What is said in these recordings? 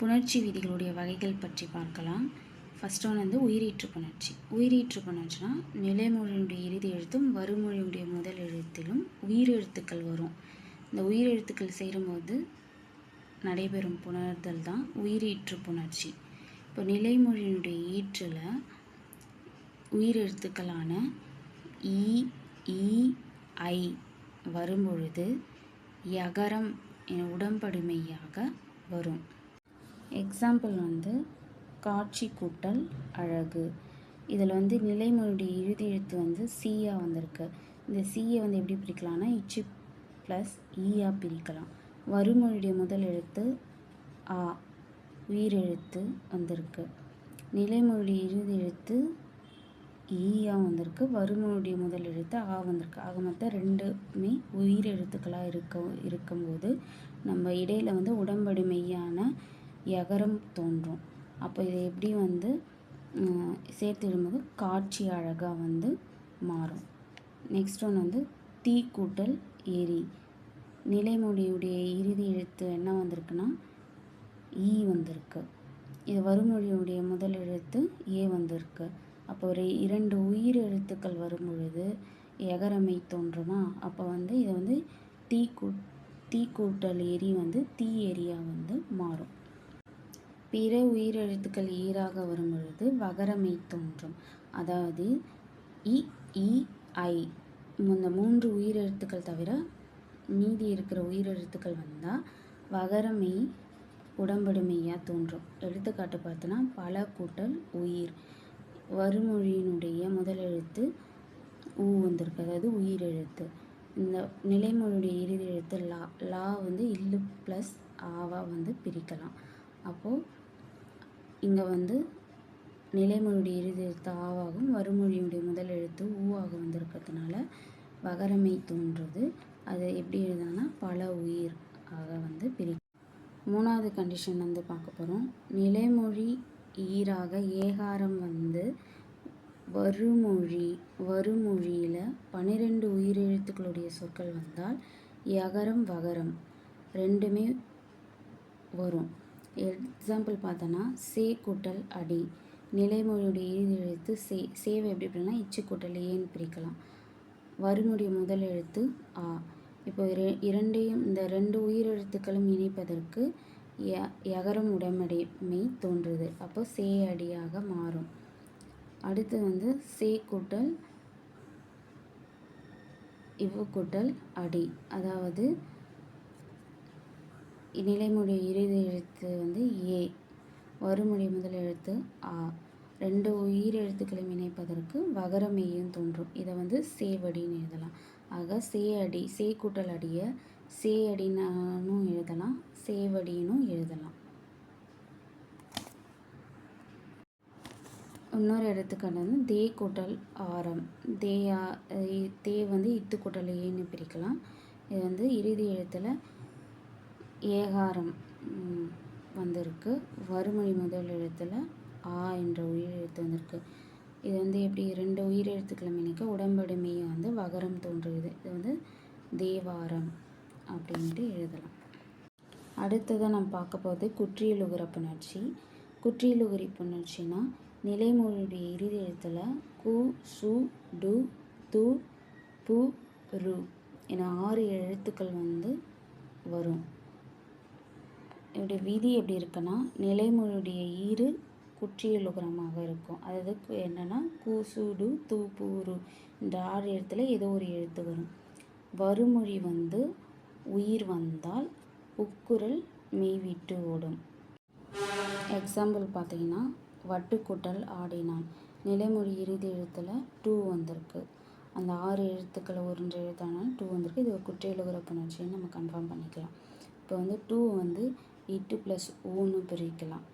புணர்ச்சி விதிகளுடைய வகைகள் பற்றி பார்க்கலாம். ஃபர்ஸ்ட் ஒன் வந்து உயிரீற்று புணர்ச்சி. உயிரீற்று புணர்ச்சினா நிலைமொழியினுடைய இறுதி எழுத்தும் வறுமொழியுடைய முதல் எழுத்திலும் உயிர் எழுத்துக்கள் வரும். இந்த உயிர் எழுத்துக்கள் சேரும்போது நடைபெறும் புணர்தல் தான் உயிரீற்று புணர்ச்சி. இப்போ நிலைமொழியினுடைய ஈற்றில் உயிர் எழுத்துக்களான இ ஈ ஐ வரும்பொழுது யகரம் என உடம்படுமையாக வரும். எக்ஸாம்பிள் வந்து காட்சி கூட்டல் அழகு. இதில் வந்து நிலைமொழியுடைய இறுதி எழுத்து வந்து சியாக வந்திருக்கு. இந்த சியை வந்து எப்படி பிரிக்கலாம்னா இச்சு ப்ளஸ் ஈயா பிரிக்கலாம். வருமொழியுடைய முதல் எழுத்து ஆ உயிரெழுத்து வந்திருக்கு. நிலைமொழியுடைய இறுதி எழுத்து e ஈயாக வந்திருக்கு. வருமொழியுடைய முதல் எழுத்து ஆ வந்திருக்கு. ஆக மொத்தம் ரெண்டுமே உயிர் எழுத்துக்களாக இருக்க இருக்கும்போது நம்ம இடையில் வந்து உடம்படிமையான எகரம் தோன்றும். அப்போ இதை எப்படி வந்து சேர்த்திடும்போது காட்சி அழகாக வந்து மாறும். நெக்ஸ்ட் ஒன் வந்து தீ கூட்டல் எரி நிலைமொழியுடைய இறுதி எழுத்து என்ன வந்திருக்குன்னா ஈ வந்திருக்கு. இது வறுமொழியுடைய முதல் எழுத்து ஏ வந்திருக்கு. அப்போ ஒரு இரண்டு உயிர் எழுத்துக்கள் வரும் பொழுது எகரமை தோன்றுமா? அப்போ வந்து இதை வந்து தீ கூ தீ கூட்டல் எரி வந்து தீ எரியாக வந்து மாறும். பிற உயிரெழுத்துக்கள் ஈராக வரும் பொழுது வகரமை தோன்றும். அதாவது இ இ ஐ இந்த மூன்று உயிரெழுத்துக்கள் தவிர மீதி இருக்கிற உயிரெழுத்துக்கள் வந்தால் வகரமை உடம்படுமையாக தோன்றும். எடுத்துக்காட்டு பார்த்தோன்னா பல கூட்டல் உயிர். வறுமொழியினுடைய முதல் எழுத்து ஊ வந்திருக்கு. அதாவது உயிர் எழுத்து இந்த நிலைமொழியுடைய இறுதி எழுத்து லா லா வந்து இல்லு ப்ளஸ் ஆவா வந்து பிரிக்கலாம். அப்போது இங்கே வந்து நிலைமொழியுடைய இறுதி எழுத்து ஆவாகும் வறுமொழியுடைய முதல் எழுத்து ஊவாக வந்திருக்கிறதுனால வகரமை தோன்றுறது. அது எப்படி எழுதுனா பல உயிர் ஆக வந்து பிரி மூணாவது கண்டிஷன் வந்து பார்க்க போகிறோம் நிலைமொழி ஈராக ஏகாரம் வந்து வருமொழி வருமொழியில் பன்னிரெண்டு உயிரெழுத்துக்களுடைய சொற்கள் வந்தால் யகரம் வகரம் ரெண்டுமே வரும். எக்ஸாம்பிள் பார்த்தோன்னா சே கூட்டல் அடி. நிலைமொழியுடைய இறுதி எழுத்து சே. சேவை எப்படி அப்படின்னா இச்சு கூட்டல் ஏன்னு பிரிக்கலாம். வருமுடைய முதல் எழுத்து ஆ. இப்போ இரண்டையும் இந்த ரெண்டு உயிரெழுத்துக்களும் இணைப்பதற்கு ய யகரம் உடமடைமை தோன்றுது. அப்போ சே அடியாக மாறும். அடுத்து வந்து சே கூட்டல் இவ்வு கூட்டல் அடி. அதாவது நிலைமொழி இறுதி எழுத்து வந்து ஏ. வறுமொழி முதல் எழுத்து ஆ. ரெண்டு உயிர் எழுத்துக்களையும் இணைப்பதற்கு வகரமெய்யும் தோன்றும். இதை வந்து சேவடின்னு எழுதலாம். ஆக சே அடி சே கூட்டல் அடியை சே அடினானும் எழுதலாம் சேவடினும் எழுதலாம். இன்னொரு எடுத்துக்காட்டு வந்து தே கூட்டல் ஆரம். தேயா தே வந்து இத்து கூட்டல் ஏன்னு பிரிக்கலாம். இது வந்து இறுதி எழுத்தில் ஏகாரம் வந்திருக்கு. வறுமொழி முதல் எழுத்தில் ஆ என்ற உயிர் எழுத்து வந்திருக்கு. இது வந்து எப்படி ரெண்டு உயிர் எழுத்துக்களை இணைக்க உடம்படுமையை வந்து வகரம் தோன்றுகிறது. இது வந்து தேவாரம் அப்படின்ட்டு எழுதலாம். அடுத்ததாக நம்ம பார்க்க போகிறது குற்றியலுகர புணர்ச்சி. குற்றியலுகரி புணர்ச்சினா நிலைமொழியுடைய இறுதி எழுத்தில் கு சு டு து பு ரு என ஆறு எழுத்துக்கள் வந்து வரும். இதோடைய விதி எப்படி இருக்குன்னா நிலைமொழியுடைய ஈறு குற்றியலுகரமாக இருக்கும். அதாவது என்னென்னா கூசுடு தூப்பூரு இந்த ஆறு எழுத்துல ஏதோ ஒரு எழுத்து வரும். வறுமொழி வந்து உயிர் வந்தால் உக்குரல் மெய்விட்டு ஓடும். எக்ஸாம்பிள் பார்த்தீங்கன்னா வட்டுக்கூட்டல் ஆடினான். நிலைமொழி இறுதி எழுத்தில் டூ வந்திருக்கு. அந்த ஆறு எழுத்துக்களை ஒருன்ற எழுத்தானால் டூ வந்திருக்கு. இது ஒரு குற்றியலுகர புணர்ச்சின்னு நம்ம கன்ஃபார்ம் பண்ணிக்கலாம். இப்போ வந்து டூ வந்து இட்டு ப்ளஸ் ஊன்னு பிரிக்கலாம்.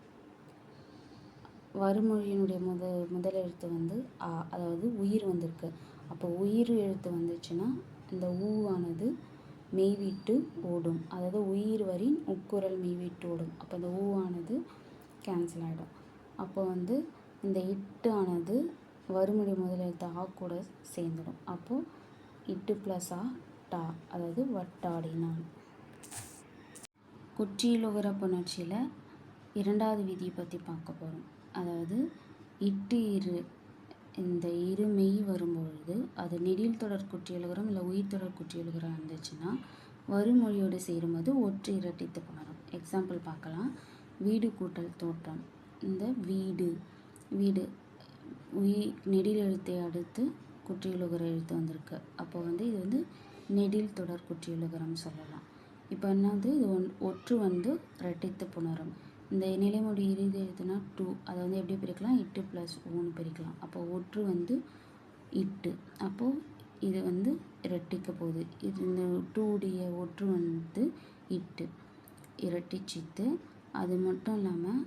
வறுமொழியினுடைய முத முதல் எழுத்து வந்து ஆ அதாவது உயிர் வந்திருக்கு. அப்போ உயிர் எழுத்து வந்துச்சுன்னா இந்த ஊவானது மெய்விட்டு ஓடும். அதாவது உயிர் வரின் உக்குரல் மெய்விட்டு ஓடும். அப்போ இந்த ஊவானது கேன்சல் ஆகிடும் அப்போ வந்து இந்த இட்டு ஆனது வறுமொழி முதல் எழுத்து ஆ கூட சேர்ந்துடும். அப்போது இட்டு ப்ளஸ் ஆ டா அதாவது வட்டாடினான். குற்றியலுகர புணர்ச்சியில் இரண்டாவது விதியை பற்றி பார்க்க போகிறோம் அதாவது இட்டு இரு இந்த இரு மெய் வரும்பொழுது அது நெடில் தொடர் குற்றியலுகரம் இல்லை உயிர் தொடர் குற்றியலுகரம் இருந்துச்சுன்னா வருமொழியோடு சேரும்போது ஒற்று இரட்டித்து புணரும். எக்ஸாம்பிள் பார்க்கலாம். வீடு கூட்டல் தோற்றம். இந்த வீடு வீடு உயிர் நெடில் எழுத்தை அடுத்து குற்றியலுகிற எழுத்து வந்திருக்கு. அப்போ வந்து இது வந்து நெடில் தொடர் குற்றியலுகரம் சொல்லலாம். இப்போ என்னது? இது ஒன் ஒற்று வந்து ரெட்டித்து புணரும். இந்த நிலைமொழி இறுதி எழுத்துனா டூ அதை வந்து எப்படி பிரிக்கலாம்? இட்டு ப்ளஸ் ஒன்று பிரிக்கலாம். அப்போ ஒற்று வந்து இட்டு. அப்போது இது வந்து இரட்டிக்க போகுது. இது இந்த டூடைய ஒற்று வந்து இட்டு. இரட்டிச்சித்து அது மட்டும் இல்லாமல்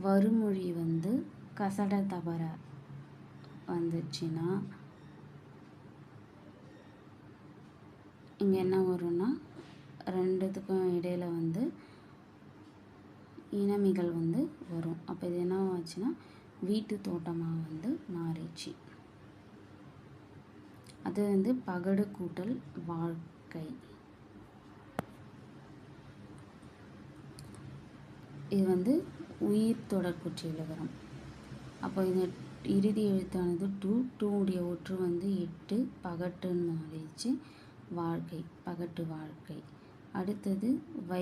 வறுமொழி வந்து கசட தவற வந்துச்சுன்னா இங்கே என்ன வரும்னா ரெண்டுத்துக்கும் இடையில வந்து இனமிகள் வந்து வரும். அப்போ இது என்ன ஆச்சுன்னா வீட்டு தோட்டமாக வந்து மாறிச்சு அது வந்து பகடு கூட்டல் வாழ்க்கை. இது வந்து உயிர் தொடர்புற்றியுள்ள வரும். அப்போ இந்த இறுதி எழுத்தானது டூ டூவுடைய ஒற்று வந்து எட்டு பகட்டுன்னு மாறிடுச்சு. வாழ்க்கை பகட்டு வாழ்க்கை. அடுத்தது வை